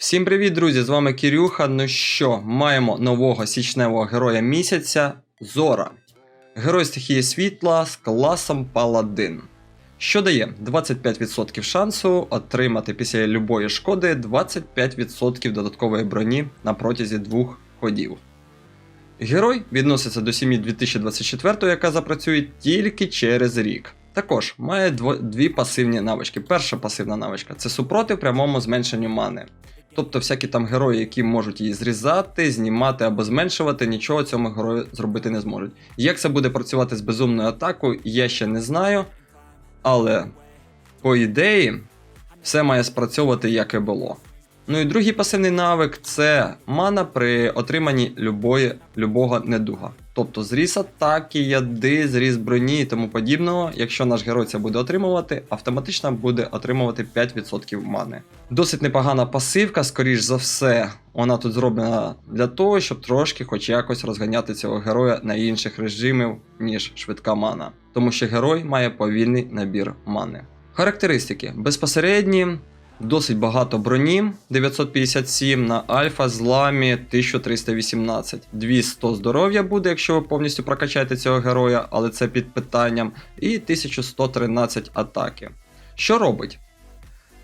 Всім привіт, друзі! З вами Кирюха. Ну що, маємо нового січневого героя місяця Зора. Герой стихії світла з класом Паладин. Що дає 25% шансу отримати після любої шкоди 25% додаткової броні на протязі двох ходів. Герой відноситься до сім'ї 2024, яка запрацює тільки через рік. Також має дві пасивні навички. Перша пасивна навичка це супротив прямому зменшенню мани. Тобто всякі там герої, які можуть її зрізати, знімати або зменшувати, нічого цьому герою зробити не зможуть. Як це буде працювати з безумною атакою, я ще не знаю. Але, по ідеї, все має спрацьовувати як і було. Ну і другий пасивний навик це мана при отриманні любої, любого недуга. Тобто зріз атаки, яди, зріз броні і тому подібного. Якщо наш герой це буде отримувати, автоматично буде отримувати 5% мани. Досить непогана пасивка, скоріш за все, вона тут зроблена для того, щоб трошки, хоч якось, розганяти цього героя на інших режимів, ніж швидка мана. Тому що герой має повільний набір мани. Характеристики безпосередні, досить багато броні 957 на альфа зламі 1318. 200 здоров'я буде, якщо ви повністю прокачаєте цього героя, але це під питанням. І 1113 атаки. Що робить?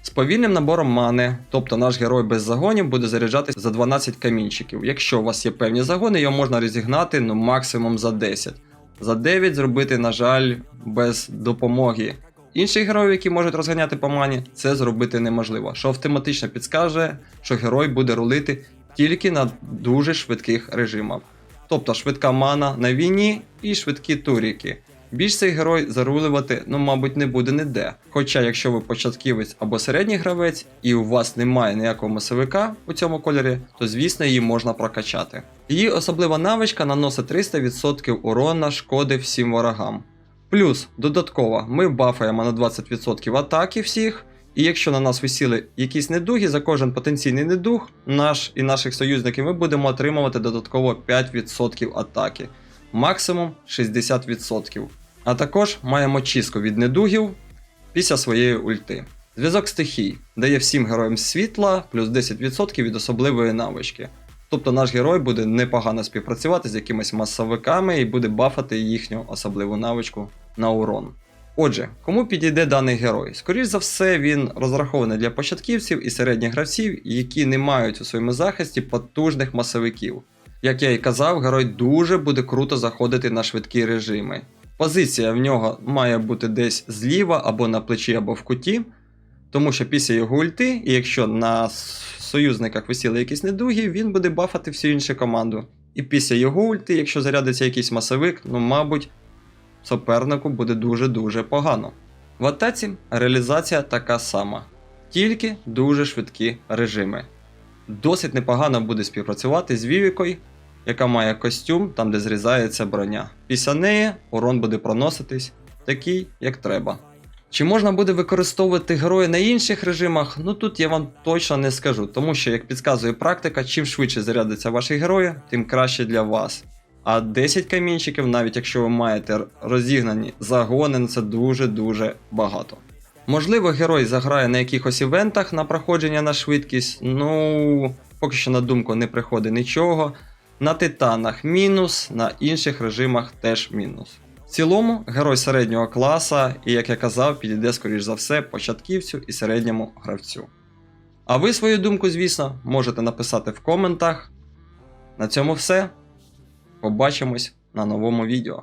З повільним набором мани, тобто наш герой без загонів буде заряджатись за 12 камінчиків. Якщо у вас є певні загони, його можна розігнати ну, максимум за 10. За 9 зробити, на жаль, без допомоги. Інших героїв, які можуть розганяти по мані, це зробити неможливо, що автоматично підскаже, що герой буде рулити тільки на дуже швидких режимах. Тобто швидка мана на війні і швидкі туріки. Більш цей герой зарулювати, ну, мабуть, не буде ніде. Хоча, якщо ви початківець або середній гравець, і у вас немає ніякого масовика у цьому кольорі, то звісно її можна прокачати. Її особлива навичка наносить 300% урона шкоди всім ворогам. Плюс, додатково, ми бафаємо на 20% атаки всіх, і якщо на нас висіли якісь недуги, за кожен потенційний недуг, наш і наших союзників ми будемо отримувати додатково 5% атаки, максимум 60%. А також маємо чистку від недугів після своєї ульти. Зв'язок стихій дає всім героям світла плюс 10% від особливої навички. Тобто наш герой буде непогано співпрацювати з якимись масовиками і буде бафати їхню особливу навичку на урон. Отже, кому підійде даний герой? Скоріше за все, він розрахований для початківців і середніх гравців, які не мають у своєму захисті потужних масовиків. Як я і казав, герой дуже буде круто заходити на швидкі режими. Позиція в нього має бути десь зліва або на плечі, або в куті, тому що після його ульти, і якщо на союзниках висіли якісь недуги, він буде бафати всю іншу команду. І після його ульти, якщо зарядиться якийсь масовик, ну мабуть, супернику буде дуже-дуже погано. В атаці реалізація така сама, тільки дуже швидкі режими. Досить непогано буде співпрацювати з Вівікою, яка має костюм, там де зрізається броня. Після неї урон буде проноситись такий, як треба. Чи можна буде використовувати героя на інших режимах? Ну тут я вам точно не скажу, тому що, як підказує практика, чим швидше зарядиться ваші герої, тим краще для вас. А 10 камінчиків, навіть якщо ви маєте розігнані загони, ну, це дуже-дуже багато. Можливо, герой заграє на якихось івентах на проходження на швидкість, ну поки що на думку не приходить нічого. На титанах мінус, на інших режимах теж мінус. В цілому, герой середнього класа, і як я казав, підійде, скоріш за все, початківцю і середньому гравцю. А ви свою думку, звісно, можете написати в коментах. На цьому все. Побачимось на новому відео.